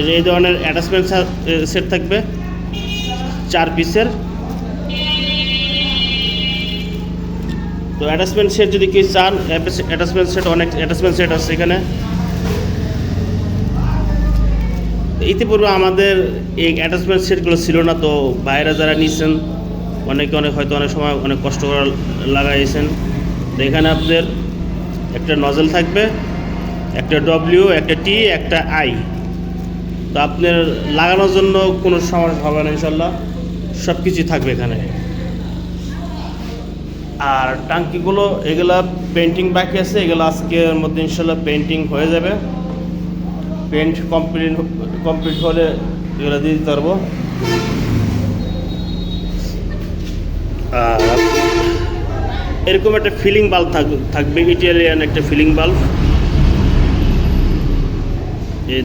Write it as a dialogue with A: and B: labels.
A: এই ধরনের attachment set থাকবে চার পিসের তো অ্যাটাচমেন্ট সেট যদি কেউ চান অ্যাটাচমেন্ট সেট অনেক অ্যাটাচমেন্ট সেট আছে এখানে। ইতিপূর্বে আমাদের এই অ্যাটাচমেন্ট সেটগুলো ছিল না, তো বাইরে যারা নিয়েছেন অনেকে অনেক হয়তো অনেক সময় অনেক কষ্ট করে লাগাইছেন। তো এখানে আপনাদের একটা নজল থাকবে, একটা ডব্লিউ একটা টি একটা আই তো আপনার লাগানোর জন্য কোনো সমস্যা হবে না ইনশাল্লাহ সব কিছুই থাকবে এখানে। আর টাঙ্কিগুলো, এগুলা পেন্টিং বাকি আছে, এগুলো আজকের মধ্যে ইনশাল্লাহ পেন্টিং হয়ে যাবে। পেন্ট কমপ্লিট কমপ্লিট হলে এগুলো দিয়ে দিতে পারব। আর এরকম একটা ফিলিং বাল্ব থাকবে থাকবে ইটালিয়ান একটা ফিলিং বাল্ব